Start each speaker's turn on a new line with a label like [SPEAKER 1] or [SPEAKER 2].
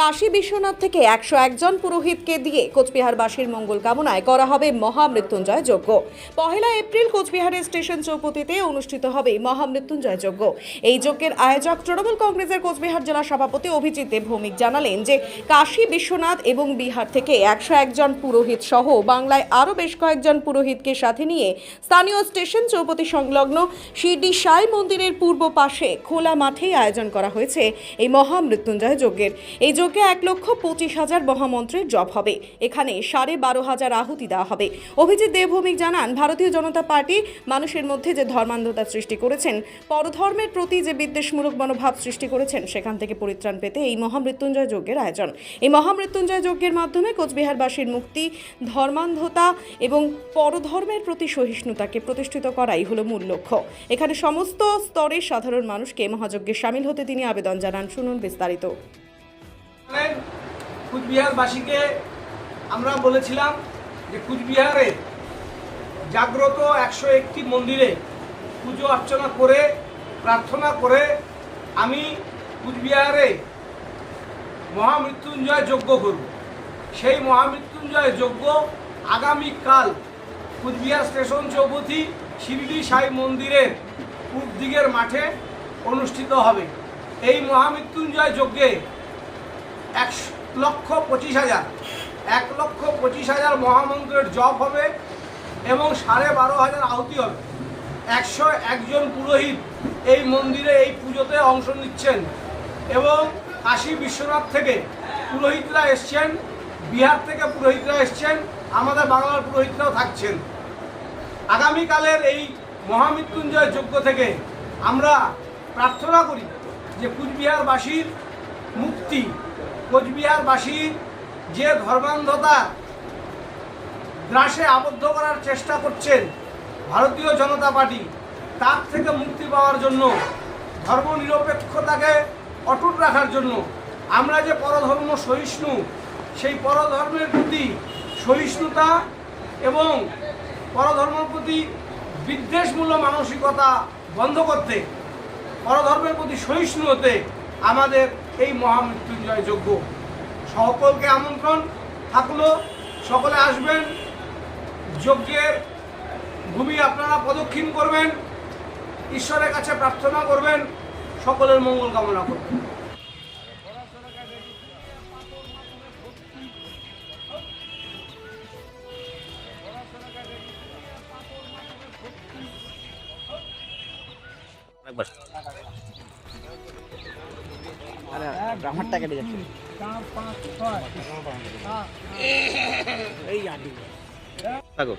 [SPEAKER 1] কাশী বিশ্বনাথ থেকে একশো একজন পুরোহিতকে দিয়ে কোচবিহারবাসীর মঙ্গল কামনায় করা হবে মহামৃত্যুঞ্জয় যজ্ঞ। পহেলা এপ্রিল কোচবিহারের স্টেশন চৌপতিতে অনুষ্ঠিত হবে মহামৃত্যুঞ্জয় যজ্ঞ। এই যজ্ঞের আয়োজক তৃণমূল কংগ্রেসের কোচবিহার জেলা সভাপতি অভিজিৎ ভৌমিক জানালেন যে, কাশী বিশ্বনাথ এবং বিহার থেকে একশো একজন পুরোহিত সহ বাংলায় আরও বেশ কয়েকজন পুরোহিতকে সাথে নিয়ে স্থানীয় স্টেশন চৌপতি সংলগ্ন শিরডি সাই মন্দিরের পূর্ব পাশে খোলা মাঠেই আয়োজন করা হয়েছে এই মহামৃত্যুঞ্জয় যজ্ঞের। এই যজ্ঞে এক লক্ষ পঁচিশ হাজার মহামন্ত্রের জপ হবে। এখানে সাড়ে বারো হাজার আহুতি দেওয়া হবে। অভিজিৎ দেবভৌমিক জানান, ভারতীয় জনতা পার্টি মানুষের মধ্যে যে ধর্মান্ধতা সৃষ্টি করেছেন, পরধর্মের প্রতি যে বিদ্বেষমূলক মনোভাব সৃষ্টি করেছেন, সেখান থেকে পরিত্রাণ পেতে এই মহামৃত্যুঞ্জয় যজ্ঞের আয়োজন। এই মহামৃত্যুঞ্জয় যজ্ঞের মাধ্যমে কোচবিহারবাসীর মুক্তি, ধর্মান্ধতা এবং পরধর্মের প্রতি সহিষ্ণুতাকে প্রতিষ্ঠিত করাই হলো মূল লক্ষ্য। এখানে সমস্ত স্তরের সাধারণ মানুষকে মহাযজ্ঞে সামিল হতে তিনি আবেদন জানান। শুনুন বিস্তারিত।
[SPEAKER 2] কুচবিহারবাসীকে, আমরা বলেছিলাম যে কুচবিহারে জাগ্রত একশো একটি মন্দিরে পুজো অর্চনা করে, প্রার্থনা করে আমি কুচবিহারে মহামৃত্যুঞ্জয় যজ্ঞ করব। সেই মহামৃত্যুঞ্জয় যজ্ঞ আগামীকাল কুচবিহার স্টেশন চৌপতি শিরডি সাই মন্দিরের পূর্ব দিকের মাঠে অনুষ্ঠিত হবে। এই মহামৃত্যুঞ্জয় যজ্ঞে এক লক্ষ পঁচিশ হাজার। এক লক্ষ পঁচিশ হাজার মহামন্ত্রের জপ হবে এবং সাড়ে বারো হাজার আহুতি হবে। একশো একজন পুরোহিত এই মন্দিরে এই পুজোতে অংশ নিচ্ছেন এবং কাশী বিশ্বনাথ থেকে পুরোহিতরা এসছেন, বিহার থেকে পুরোহিতরা এসছেন, আমাদের বাংলার পুরোহিতরাও থাকছেন। আগামীকালের এই মহামৃত্যুঞ্জয় যজ্ঞ থেকে আমরা প্রার্থনা করি যে কুচবিহারবাসীর মুক্তি কোচবিহারবাসীর যে ধর্মান্ধতা গ্রাসে আবদ্ধ করার চেষ্টা করছেন ভারতীয় জনতা পার্টি, তার থেকে মুক্তি পাওয়ার জন্য, ধর্মনিরপেক্ষতাকে অটুট রাখার জন্য, আমরা যে পরধর্ম সহিষ্ণু, সেই পরধর্মের প্রতি সহিষ্ণুতা এবং পরধর্মের প্রতি বিদ্বেষমূলক মানসিকতা বন্ধ করতে, পরধর্মের প্রতি সহিষ্ণু হতে আমাদের এই মহামৃত্যুঞ্জয় যজ্ঞ সকলকে আমন্ত্রণ থাকল, সকলে আসবেন, যজ্ঞের ভূমি আপনারা প্রদক্ষিণ করবেন, ঈশ্বরের কাছে প্রার্থনা করবেন, সকলের মঙ্গল কামনা করবেন।
[SPEAKER 3] একবার।
[SPEAKER 4] আরে আমারটা কেটে যাচ্ছে। এই আডি
[SPEAKER 3] থাকো।